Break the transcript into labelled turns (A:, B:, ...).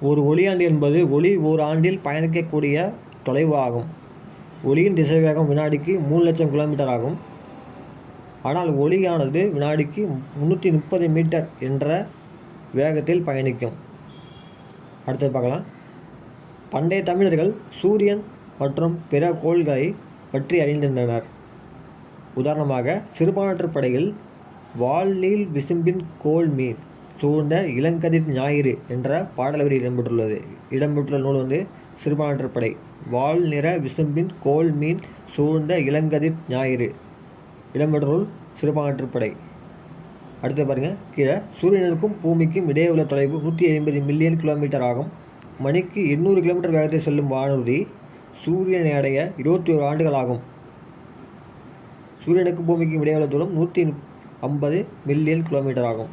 A: ஒரு ஒளியாண்டு என்பது ஒளி ஓர் ஆண்டில் பயணிக்கக்கூடிய தொலைவு ஆகும் ஒளியின் திசைவேகம் வினாடிக்கு மூணு லட்சம் கிலோமீட்டர் ஆகும். ஆனால் ஒளியானது வினாடிக்கு முந்நூற்றி முப்பது மீட்டர் என்ற வேகத்தில் பயணிக்கும். அடுத்தது பார்க்கலாம். பண்டைய தமிழர்கள் சூரியன் மற்றும் பிற கோள்களை பற்றி அறிந்திருந்தனர். உதாரணமாக சிறுபான்மற்ற படையில் வால்நீள் விசும்பின் கோள் மீன் சூழ்ந்த இளங்கதிர் ஞாயிறு என்ற பாடல் வரி இடம்பெற்றுள்ளது. இடம்பெற்றுள்ள நூல் வந்து சிறுபான்ற்று படை. வால் நிற விசும்பின் கோள் மீன் சூழ்ந்த இளங்கதிர் ஞாயிறு. இடம்பெற்ற நூல் சிறுபான்ற்று படை. அடுத்து பாருங்கள் கீழே சூரியனுக்கும் பூமிக்கும் இடையே உள்ள தொலைவு நூற்றி ஐம்பது மில்லியன் கிலோமீட்டர் ஆகும். மணிக்கு எண்ணூறு கிலோமீட்டர் வேகத்தில் செல்லும் வானூர்தி சூரியனை அடைய இருபத்தி ஒரு ஆண்டுகள் ஆகும். சூரியனுக்கும் பூமிக்கும் இடையே உள்ள தூரம் நூற்றி ஐம்பது மில்லியன் கிலோமீட்டர் ஆகும்.